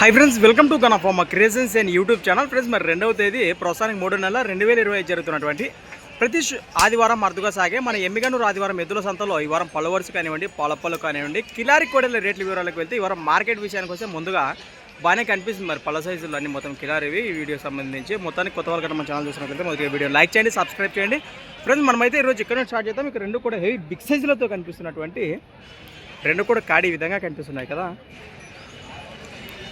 Hi friends welcome to Ganapharma creations and YouTube channel friends మరి రెండవ తేదీ ప్రస్తుతానికి మూడు నెలల రెండు వేల ఇరవై జరుగుతున్నటువంటి ప్రతి ఆదివారం అరుదుగా సాగే మన ఎమ్మిగనూరు ఆదివారం ఎద్దుల సంతలో ఈ వారం పలువరుస కానివ్వండి పాలప్పలు కానివ్వండి కిలారి కోడల రేట్ల వివరాలకు వెళ్తే ఈ వారం మార్కెట్ విషయానికి వస్తే ముందుగా బాగానే కనిపిస్తుంది మరి పళ్ళ సైజులు అన్ని మొత్తం కిలారివి ఈ వీడియో సంబంధించి. మొత్తానికి కొత్త వాళ్ళు మన ఛానల్ చూసినట్లయితే మొదటి వీడియో లైక్ చేయండి సబ్స్క్రైబ్ చేయండి. ఫ్రెండ్స్ మనమైతే ఈరోజు ఇక్కడ స్టార్ట్ చేద్దాం. ఇక్కడ రెండు కూడా హెవీ బిగ్ సైజులతో కనిపిస్తున్నటువంటి రెండు కూడా కాడి విధంగా కనిపిస్తున్నాయి కదా.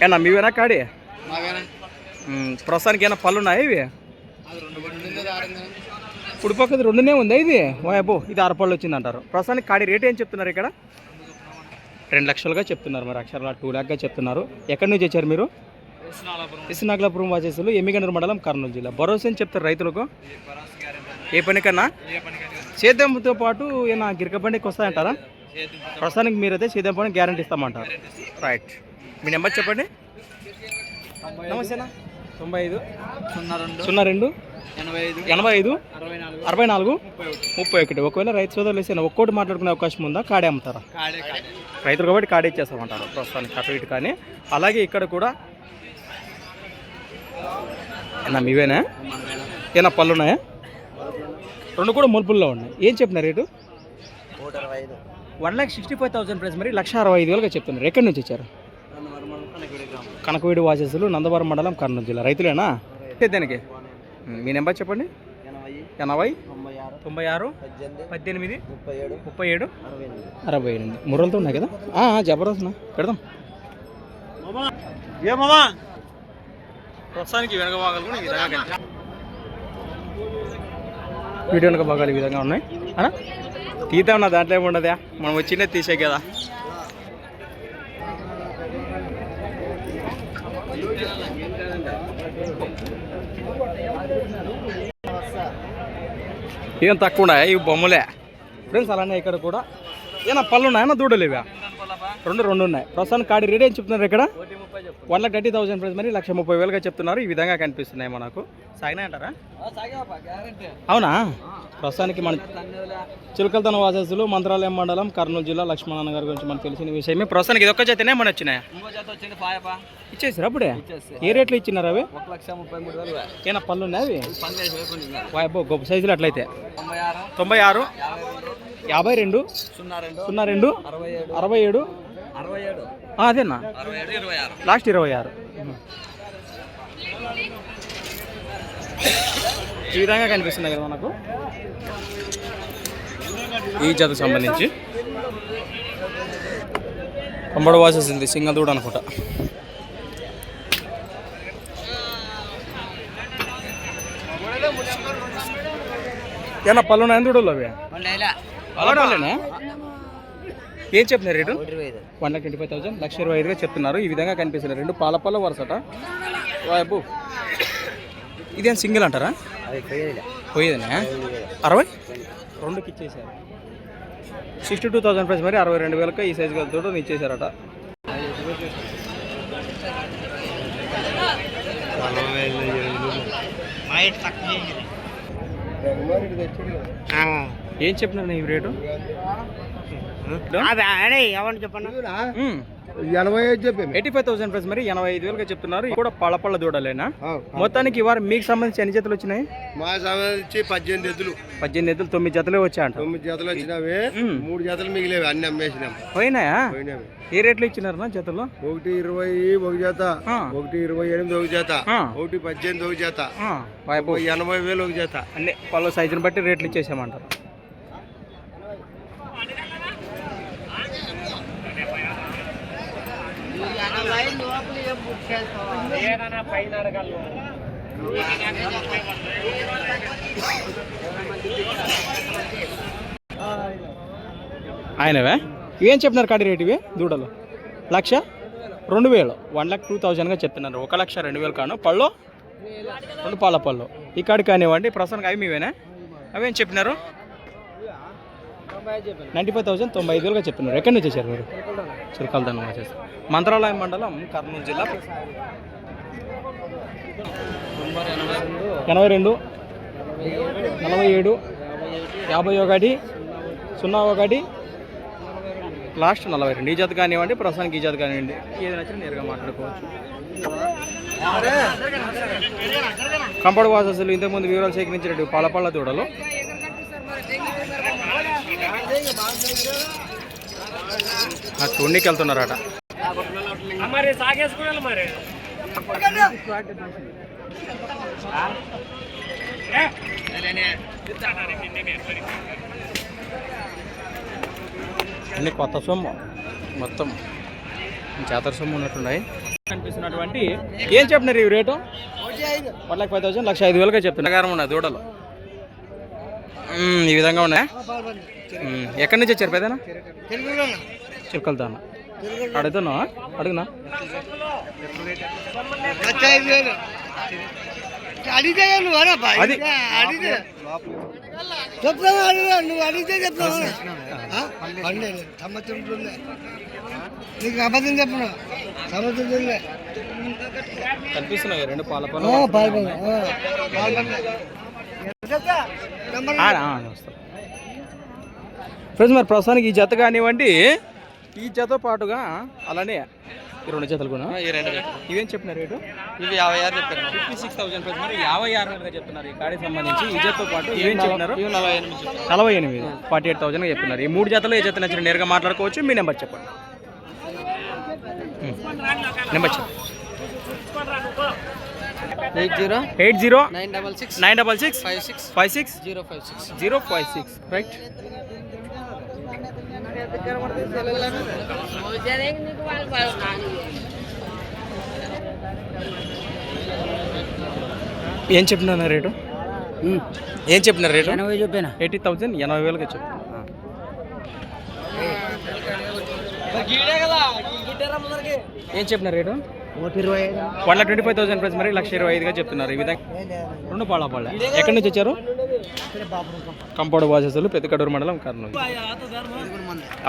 ఏనా మీవేనా కాడి? ప్రస్తుతానికి ఏమైనా పళ్ళు ఉన్నాయి ఇవి ఇప్పుడు పక్కది రెండునే ఉంది ఇది? ఓ అబ్బో ఇది ఆరు పళ్ళు వచ్చింది అంటారు ప్రస్తుతానికి కాడి రేట్ ఏం చెప్తున్నారు ఇక్కడ? రెండు లక్షలుగా చెప్తున్నారు మరి అక్షరాల టూ ల్యాక్గా చెప్తున్నారు. ఎక్కడి నుంచి వచ్చారు మీరు? ఇసునాగలాపురం వాసేసులు ఎమ్మిగనూరు మండలం కర్నూలు జిల్లా. భరోసా అని చెప్తారు రైతులకు? ఏ పనికన్నా? సేద్యంతో పాటు ఏమైనా గిరక బండికి వస్తాయంటారా? ప్రస్తుతానికి మీరైతే సేద్యం పని గ్యారంటీ ఇస్తామంటారు. రైట్ మీ నెంబర్ చెప్పండి. నమస్తేనా? తొంభై ఐదు. సున్నా రెండు. సున్నా రెండు. ఎనభై ఐదు. ఎనభై ఐదు. అరవై నాలుగు. ముప్పై ఒకటి. ఒకవేళ రైతు సోదరులు వేసిన ఒక్కోటి మాట్లాడుకునే అవకాశం ఉందా? కాడే అమ్ముతారా? రైతులు కాబట్టి కాడే ఇచ్చేస్తామంటారు. ప్రస్తుతానికి అటు ఇటు కానీ. అలాగే ఇక్కడ కూడా ఏనా మీవేనా? ఏనా పళ్ళు ఉన్నాయా? రెండు కూడా ములుపుల్లో ఉన్నాయి. ఏం చెప్పిన rate? One lakh sixty five thousand price మరి లక్ష అరవై ఐదు వేలుగా చెప్తున్నారు. ఎక్కడి నుంచి వచ్చారు? కనకవీడు వాసెస్లు నందవరం మండలం కర్నూలు జిల్లా. రైతులేనా? దానికి? మీ నెంబర్ చెప్పండి. ఎనభై. తొంభై ఆరు. తొంభై ఆరు పద్దెనిమిది. ముప్పై ఏడు. ముప్పై ఏడు అరవై ఎనిమిది. ముర్రలతో ఉన్నాయి కదా? జబర్దస్త్ పెడదాం. ఏమమ్మా ప్రస్తుతానికి వెనక భాగాలు కూడా ఈ విధంగా. వీడియో వెనక భాగాలు ఈ విధంగా ఉన్నాయి. అనా తీద్దాం నా దాంట్లో ఏమి ఉండదా మనం వచ్చిందే తీసే కదా. ఏం తక్కువ ఉన్నాయా? ఇవి బొమ్మలే. ఫ్రెండ్స్ అలానే ఇక్కడ కూడా. ఏనా పళ్ళు ఉన్నాయా? దూడలు ఇవా రెండు రెండు ఉన్నాయి. ప్రస్తుతానికి కాడి రేట్ ఏం చెప్తున్నారు ఇక్కడ? One lakh thirty thousand price మరి లక్ష ముప్పై వేలుగా చెప్తున్నారు. ఈ విధంగా కనిపిస్తున్నాయి మనకు. సాగినాయి అంటారా? అవునా? ప్రస్తుతానికి మన చిలకలతన వాసస్సులు మంత్రాలయం మండలం కర్నూలు జిల్లా లక్ష్మణ గారి గురించి మనకు తెలిసిన విషయమే. ప్రస్తుతానికి ఇది ఒక్క చేతనే మన వచ్చినాయా? ఇచ్చేసారు అప్పుడే? ఏ రేట్లు ఇచ్చినారు అవి? ఏనా పళ్ళు ఉన్నాయి అవి? వాయబ్బో గొప్ప సైజులు అట్లయితే. తొంభై ఆరు. యాభై రెండు. సున్నా రెండు. అరవై ఏడు? అదేనా? లాస్ట్ ఇరవై ఆరు. ఈ విధంగా కనిపిస్తున్నాయి కదా మనకు. ఈ జత సంబంధించి. కొంబడు వాసేసింది సింగల్ దూడ అనుకుంటా. ఏనా పళ్ళు ఉన్నాయని దూడలు అవి పళ్ళ పళ్ళేనా ఏం చెప్తున్నారు rate? One lakh twenty five thousand. లక్ష ఇరవై ఐదుగా చెప్తున్నారు. ఈ విధంగా కనిపిస్తున్నాయి రెండు పాల పళ్ళ వరుసట. వాయబ్బు ఇదేం సింగిల్ అంటారా? అది పోయేది పోయేదనే? అరవై? రెండుకి ఇచ్చేసారు సిక్స్టీ టూ థౌసండ్ ప్రైస్ మరి అరవై రెండు వేలకు ఈ సైజు కలుగుతూ ఇచ్చేసారట. ఏం చెప్పినారు ఈ రేటు? ఎవరిని చెప్పండి? ఎనభై ఐదు చెప్పాము ఎయిటీ ఫైవ్ థౌసండ్ ప్రైస్ మరి ఎనభై ఐదు వేలుగా చెప్తున్నారు. ఇది కూడా పళ్ళ పళ్ళ దూడలేనా? మొత్తానికి ఈ వారం మీకు సంబంధించి ఎన్ని జతలు వచ్చినాయి? మా సంబంధించి పద్దెనిమిది ఎద్దులు పద్దెనిమిది ఎద్దులు తొమ్మిది జతలే వచ్చాయంట. తొమ్మిది జతలు వచ్చినవి. మూడు జతలు మిగిలేవి అన్ని అమ్మేసినాం. పోయినాయా? పోయినవి. ఏ రేట్లు ఇచ్చినారు నా జతలు? ఒకటి ఇరవై ఒక జత. ఒకటి ఇరవై ఎనిమిది ఒక జత. ఒకటి పద్దెనిమిది ఒక జత ఎనభై వేలు ఒక జత. అన్ని పళ్ళ సైజుని బట్టి రేట్లు ఇచ్చేసామంటారు. ఆయనవే? ఏం చెప్తున్నారు కాడి రేటు ఇవి? దూడలు. లక్ష? రెండు వేలు. వన్ లాక్ టూ థౌజండ్గా చెప్తున్నారు ఒక లక్ష రెండు వేలు కాను. పళ్ళు? రెండు పాల పళ్ళు. ఈ కాడి కానివ్వండి ప్రస్తుతానికి అవి మీవేనా? అవేం చెప్పినారు? నైంటీ ఫైవ్ థౌసండ్ తొంభై ఐదు వేలుగా చెప్తున్నారు ఎక్కడి నుంచి వచ్చారు మీరు? చిరకాలదనం వచ్చేసి మంత్రాలయం మండలం కర్నూలు జిల్లా. ఎనభై రెండు నలభై ఏడు యాభై ఒకటి సున్నా ఒకటి లాస్ట్ నలభై రెండు. ఈ జత కానివ్వండి ప్రస్తుతానికి ఈ జత కానివ్వండి ఏది నచ్చినా నేరుగా మాట్లాడుకోవచ్చు. కంపౌండ్ వాసస్సులు ఇంతకుముందు వివరాలు సేకరించినట్టు పాలపళ్ళ దూడలు తుండికి వెళ్తున్నారట. మరి సాగేసుకున్నాను మరి. అన్ని కొత్త సొమ్ము మొత్తం జాతర సొమ్ము ఉన్నట్టున్నాయి. కనిపిస్తున్నటువంటి ఏం చెప్పినారు ఈ rate? One lakh five thousand లక్ష ఐదు వేలుగా చెప్తున్నా ప్రకారం ఉన్నాయి దూడలు. ఈ విధంగా ఉన్నాయి. ఎక్కడి నుంచి వచ్చారు పెద్దనా చిరుకలతాన అడుగుతున్నా అడుగునా? అడిగితే నువ్వు అడిగితే చెప్తావా నువ్వు అడిగితే చెప్తావా పండేది నీకు అబద్ధం చెప్పను కనిపిస్తున్నాయి రెండు పాల. నెంబర్ ఫ్రెండ్స్ మరి ప్రస్తుతానికి ఈ జత కానివ్వండి. ఈ జత పాటుగా అలానే ఈ రెండు జతలు కూడా. ఈ రెండు ఇవేం చెప్పినారు రేటు ఇవి యాభై ఆరు చెప్పారు. ఫిఫ్టీ సిక్స్ థౌసండ్ ఫ్రెండ్స్ మరి యాభై ఆరు వేలుగా చెప్తున్నారు ఈ గాడికి సంబంధించి. ఈ జతతో పాటు ఇవేం ఇవి నలభై ఎనిమిది నలభై ఎనిమిది ఫార్టీ ఎయిట్ థౌసండ్ చెప్తున్నారు ఈ మూడు జతలు ఏ జత నచ్చిన నేరుగా మాట్లాడుకోవచ్చు. మీ నెంబర్ చెప్పండి. నెంబర్ చెప్పండి. Eight zero eight zero nine double six nine double six five six five six zero five six. Zero five six. Right. ఏం చెప్పినా రేటు? ఏం చెప్పినారు రేటు? ఎనభై చెప్పాను. ఎయిటీ థౌసండ్ ఎనభై వేలుగా చెప్పు. ఏం చెప్పిన rate? One lakh twenty five thousand price మరి లక్ష ఇరవై ఐదుగా చెప్తున్నారు ఈ విధంగా. రెండు పాళ్ళ పాళ్ళ ఎక్కడి నుంచి వచ్చారు? కంపౌండ్ వాసెస్లు పెద్దకడూరు మండలం కర్నూలు.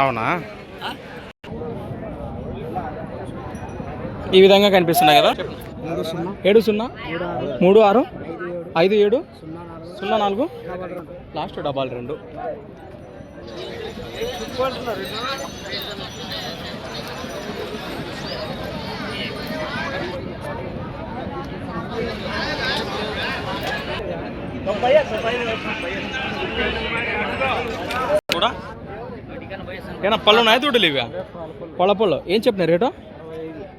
అవునా? ఈ విధంగా కనిపిస్తున్నాయి కదా? ఏడు సున్నా? మూడు ఆరు? ఐదు ఏడు? సున్నా నాలుగు? లాస్ట్ డబల్ రెండు లాస్ట్ డబాల్ రెండు. కూడా? ఏనా పళ్ళు ఉన్నాయి దొడ్డులు ఇవి? పళ్ళ పళ్ళు. ఏం చెప్తున్నారు రేటు?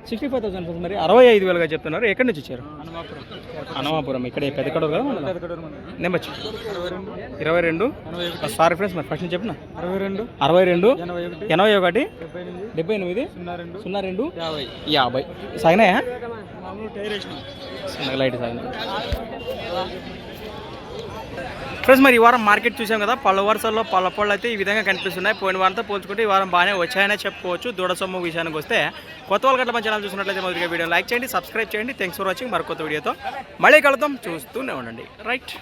సిక్స్టీ ఫైవ్ థౌసండ్ మరి. అరవై ఐదు వేలుగా చెప్తున్నారు. ఎక్కడి నుంచి వచ్చారు? అనమాపురం. ఇక్కడ పెద్ద కడూరు కదా నెంబర్ ఇరవై రెండు. సారీ ఫ్రెండ్స్ మరి ఫస్ట్ చెప్పిన? అరవై రెండు. అరవై రెండు. ఎనభై ఒకటి. డెబ్బై ఎనిమిది. సున్నా రెండు. యాభై. సాగినాయా? లైట్ సాగినాయి. ఫ్రెండ్స్ మరి ఈ వారం మార్కెట్ చూసాం కదా పళ్ళ వరుసల్లో పళ్ళ పళ్ళు అయితే ఈ విధంగా కనిపిస్తున్నాయి. పోయిన వారంతో పోల్చుకుంటే ఈ వారం బాగానే వచ్చాయనే చెప్పుకోవచ్చు. దూడ సొమ్ము విషయానికి వస్తే కొత్త వాళ్ళ గట్ల మన ఛానల్ చూసినట్లయితే మొదటిగా వీడియో లైక్ చేయండి సబ్స్క్రైబ్ చేయండి. థ్యాంక్స్ ఫర్ వాచింగ్ మరొక కొత్త వీడియోతో మళ్ళీ కలుద్దాం. చూస్తూనే ఉండండి. రైట్